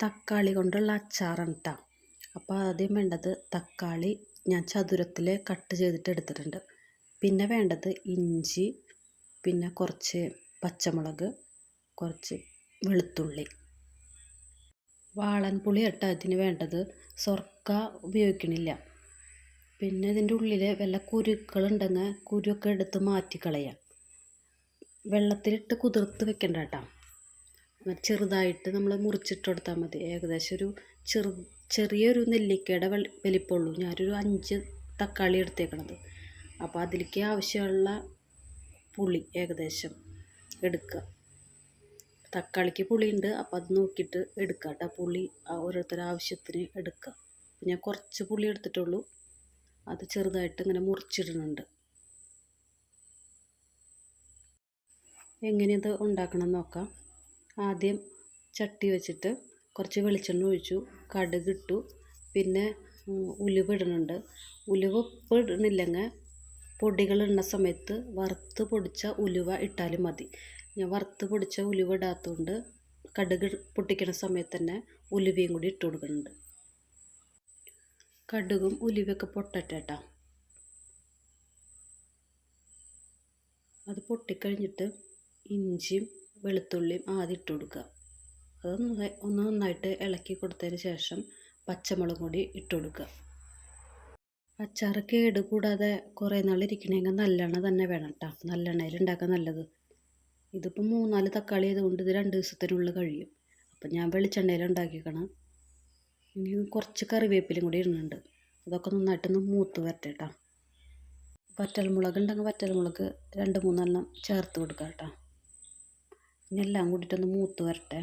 തക്കാളി കൊണ്ടുള്ള അച്ചാറാണ് കേട്ടോ അപ്പോൾ ആദ്യം വേണ്ടത് തക്കാളി ഞാൻ ചതുരത്തിൽ കട്ട് ചെയ്തിട്ട് എടുത്തിട്ടുണ്ട്. പിന്നെ വേണ്ടത് ഇഞ്ചി പിന്നെ കുറച്ച് പച്ചമുളക് കുറച്ച് വെളുത്തുള്ളി. വാളൻ പുളി ഇട്ട ഇതിന് വേണ്ടത്. സ്വർക്ക ഉപയോഗിക്കണില്ല. പിന്നെ ഇതിന്റെ ഉള്ളിൽ വല്ല കുരുക്കളുണ്ടെങ്കിൽ കുരുവൊക്കെ എടുത്ത് മാറ്റിക്കളയാം. വെള്ളത്തിലിട്ട് കുതിർത്ത് വെക്കണ്ട കേട്ടോ ചെറുതായിട്ട് നമ്മൾ മുറിച്ചിട്ട് കൊടുത്താൽ മതി. ഏകദേശം ഒരു ചെറു ചെറിയൊരു നെല്ലിക്കയുടെ വെളി വലിപ്പമുള്ളൂ. ഞാനൊരു അഞ്ച് തക്കാളി എടുത്തേക്കണത്. അപ്പോൾ അതിലേക്ക് ആവശ്യമുള്ള പുളി ഏകദേശം എടുക്കുക. തക്കാളിക്ക് പുളിയുണ്ട്. അപ്പോൾ അത് നോക്കിയിട്ട് എടുക്കുക കേട്ടോ. പുളി ഓരോരുത്തരുടെ ആവശ്യത്തിന് എടുക്കുക. ഞാൻ കുറച്ച് പുളി എടുത്തിട്ടുള്ളൂ. അത് ചെറുതായിട്ട് ഇങ്ങനെ മുറിച്ചിടുന്നുണ്ട്. എങ്ങനെയത് ഉണ്ടാക്കണം നോക്കാം. ആദ്യം ചട്ടി വെച്ചിട്ട് കുറച്ച് വെളിച്ചെണ്ണ ഒഴിച്ചു കടുക് ഇട്ടു പിന്നെ ഉലുവ ഇടുന്നുണ്ട്. ഉലുവ ഇപ്പോൾ ഇടുന്നില്ലെങ്കിൽ പൊടികൾ ഇടുന്ന സമയത്ത് വറുത്ത് പൊടിച്ച ഉലുവ ഇട്ടാലും മതി. ഞാൻ വറുത്ത് പൊടിച്ച ഉലുവ ഇടാത്തതുകൊണ്ട് കടുക് പൊട്ടിക്കണ സമയത്ത് തന്നെ ഉലുവയും കൂടി ഇട്ട് കൊടുക്കുന്നുണ്ട്. കടുകും ഉലുവയൊക്കെ പൊട്ടട്ടേട്ടാ. അത് പൊട്ടിക്കഴിഞ്ഞിട്ട് ഇഞ്ചിയും വെളുത്തുള്ളിയും ആദ്യം ഇട്ട് കൊടുക്കുക. അതൊന്ന് ഒന്ന് നന്നായിട്ട് ഇളക്കി കൊടുത്തതിന് ശേഷം പച്ചമുളക് കൂടി ഇട്ട് കൊടുക്കുക. അച്ചാർ കേട് കൂടാതെ കുറേ നാൾ ഇരിക്കണമെങ്കിൽ നല്ലെണ്ണ തന്നെ വേണം കേട്ടോ നല്ലെണ്ണയിൽ ഉണ്ടാക്കാൻ നല്ലത്. ഇതിപ്പോൾ മൂന്നാൽ തക്കാളി ആയതുകൊണ്ട് ഇത് രണ്ട് ദിവസത്തിനുള്ളിൽ കഴിയും. അപ്പം ഞാൻ വെളിച്ചെണ്ണയിൽ ഉണ്ടാക്കിക്കണം ഇനി കുറച്ച് കറിവേപ്പിലും കൂടി ഇടുന്നുണ്ട്. അതൊക്കെ നന്നായിട്ടൊന്ന് മൂത്ത് വരട്ടെ കേട്ടോ വറ്റൽമുളക് ഉണ്ടെങ്കിൽ വറ്റൽമുളക് രണ്ട് മൂന്നെണ്ണം ചേർത്ത് കൊടുക്കാം കേട്ടോ ഇനി എല്ലാം കൂടിയിട്ടൊന്ന് മൂത്ത് വരട്ടെ.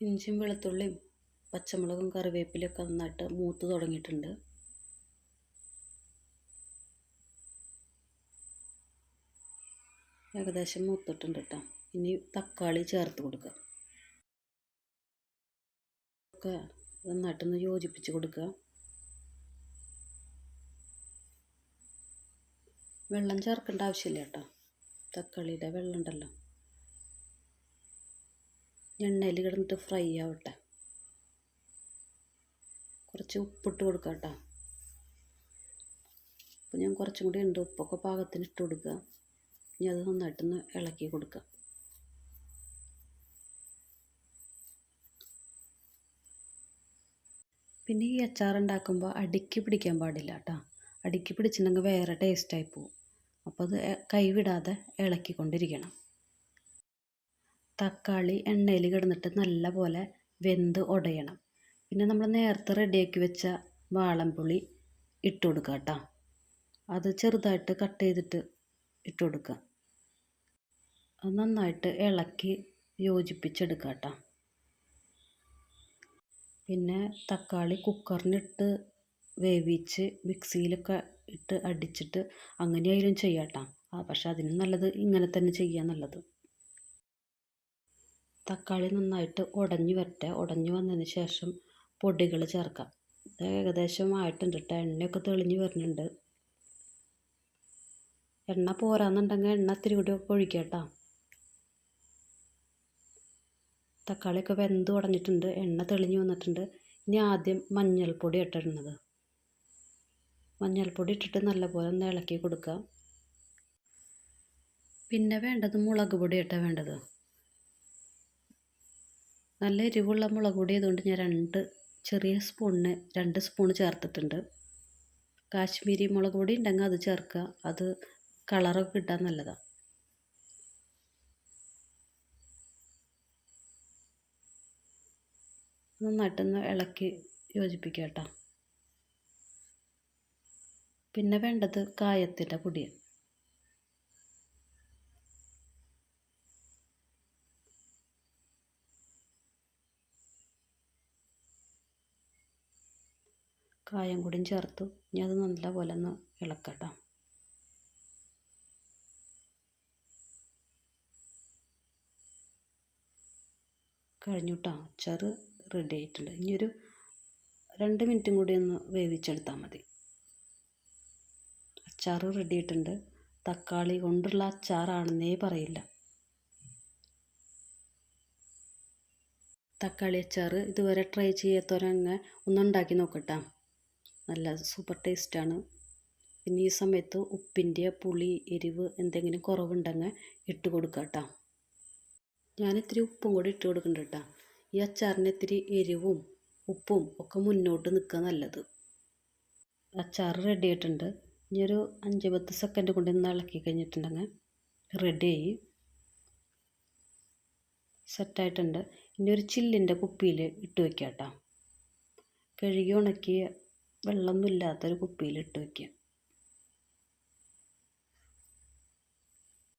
ഇഞ്ചിയും വെളുത്തുള്ളിയും പച്ചമുളകും കറിവേപ്പിലയൊക്കെ നന്നായിട്ട് മൂത്ത് തുടങ്ങിയിട്ടുണ്ട്. ഏകദേശം മൂത്തിട്ടുണ്ട് കേട്ടോ ഇനി തക്കാളി ചേർത്ത് കൊടുക്കുക നന്നായിട്ടൊന്ന് യോജിപ്പിച്ച് കൊടുക്കുക വെള്ളം ചേർക്കേണ്ട ആവശ്യമില്ല കേട്ടോ. തക്കാളിയുടെ വെള്ളം ഉണ്ടല്ലോ. എണ്ണയിൽ കിടന്നിട്ട് ഫ്രൈ ആവട്ടെ. കുറച്ച് ഉപ്പിട്ട് കൊടുക്കാം കേട്ടോ. ഞാൻ കുറച്ചും കൂടി ഉണ്ട്. ഉപ്പൊക്കെ പാകത്തിന് ഇട്ട് കൊടുക്കുക ഇനി അത് നന്നായിട്ടൊന്ന് ഇളക്കി കൊടുക്കാം. പിന്നെ ഈ അച്ചാർ ഉണ്ടാക്കുമ്പോൾ അടുക്കി പിടിക്കാൻ പാടില്ല കേട്ടോ അടുക്കി പിടിച്ചിട്ടുണ്ടെങ്കിൽ വേറെ ടേസ്റ്റായി പോവും. അപ്പോൾ അത് കൈവിടാതെ ഇളക്കിക്കൊണ്ടിരിക്കണം. തക്കാളി എണ്ണയിൽ കിടന്നിട്ട് നല്ല പോലെ വെന്ത് ഉടയണം പിന്നെ നമ്മൾ നേരത്തെ റെഡിയാക്കി വെച്ച വാളംപുളി ഇട്ട് കൊടുക്കുക കേട്ടോ അത് ചെറുതായിട്ട് കട്ട് ചെയ്തിട്ട് ഇട്ട് കൊടുക്കുക നന്നായിട്ട് ഇളക്കി യോജിപ്പിച്ചെടുക്കുക കേട്ടോ പിന്നെ തക്കാളി കുക്കറിനിട്ട് വേവിച്ച് മിക്സിയിലൊക്കെ ഇട്ട് അടിച്ചിട്ട് അങ്ങനെയായാലും ചെയ്യാം കേട്ടോ ആ പക്ഷെ അതിന് നല്ലത് ഇങ്ങനെ തന്നെ ചെയ്യാൻ നല്ലത്. തക്കാളി നന്നായിട്ട് ഉടഞ്ഞു വരട്ടെ. ഉടഞ്ഞു വന്നതിന് ശേഷം പൊടികൾ ചേർക്കാം. ഏകദേശം ആയിട്ടുണ്ട് കേട്ടോ എണ്ണയൊക്കെ തെളിഞ്ഞു വരുന്നുണ്ട്. എണ്ണ പോരാന്നുണ്ടെങ്കിൽ എണ്ണ ഇത്തിരി കൂടി ഒക്കെ ഒഴിക്കുക കേട്ടോ തക്കാളിയൊക്കെ വെന്ത് ഉടഞ്ഞിട്ടുണ്ട് എണ്ണ തെളിഞ്ഞു വന്നിട്ടുണ്ട്. ഇനി ആദ്യം മഞ്ഞൾപ്പൊടി ഇട്ടിടുന്നത് മഞ്ഞൾപ്പൊടി ഇട്ടിട്ട് നല്ലപോലെ ഒന്ന് ഇളക്കി കൊടുക്കുക പിന്നെ വേണ്ടത് മുളക് പൊടി ഇട്ടാണ് വേണ്ടത്. നല്ല എരിവുള്ള മുളക് പൊടി ആയതുകൊണ്ട് ഞാൻ രണ്ട് ചെറിയ സ്പൂണിന് രണ്ട് സ്പൂൺ ചേർത്തിട്ടുണ്ട്. കാശ്മീരി മുളക് പൊടി ഉണ്ടെങ്കിൽ അത് ചേർക്കുക. അത് കളറൊക്കെ കിട്ടാൻ നല്ലതാണ്. നന്നായിട്ടൊന്ന് ഇളക്കി യോജിപ്പിക്കുക കേട്ടോ. പിന്നെ വേണ്ടത് കായത്തിന്റെ പൊടി കായം കൂടിയും ചേർത്തു. ഇനി അത് നല്ലപോലെ ഒന്ന് ഇളക്കട്ട കഴിഞ്ഞു കേട്ടോ. റെഡി ആയിട്ടുണ്ട്. ഇനിയൊരു രണ്ട് മിനിറ്റും കൂടി ഒന്ന് വേവിച്ചെടുത്താൽ മതി. അച്ചാർ റെഡി ആയിട്ടുണ്ട്. തക്കാളി കൊണ്ടുള്ള അച്ചാറാണെന്നേ പറയില്ല. തക്കാളി അച്ചാർ ഇതുവരെ ട്രൈ ചെയ്യാത്തവരങ്ങ് ഒന്നുണ്ടാക്കി നോക്കട്ടാ. നല്ല സൂപ്പർ ടേസ്റ്റാണ് പിന്നെ ഈ സമയത്ത് ഉപ്പിന്റെ പുളി എരിവ് എന്തെങ്കിലും കുറവുണ്ടെങ്കിൽ ഇട്ട് കൊടുക്കാം ഇത്തിരി ഉപ്പും കൂടി ഇട്ട് കൊടുക്കുന്നുണ്ട് കേട്ടോ. ഈ അച്ചാറിന് ഇത്തിരി എരിവും ഉപ്പും ഒക്കെ മുന്നോട്ട് നിൽക്കുക നല്ലത്. അച്ചാർ റെഡി ആയിട്ടുണ്ട്. ഇനിയൊരു അഞ്ച് പത്ത് സെക്കൻഡ് കൊണ്ട് ഒന്ന് ഇളക്കി കഴിഞ്ഞിട്ടുണ്ടെങ്കിൽ റെഡിയായി സെറ്റായിട്ടുണ്ട് ഇനി ഒരു ചില്ലിന്റെ കുപ്പിയിൽ ഇട്ട് വയ്ക്കുക കേട്ടോ. കഴുകി ഉണക്കിയ വെള്ളമൊന്നും ഇല്ലാത്തൊരു കുപ്പിയിൽ ഇട്ട് വയ്ക്കുക.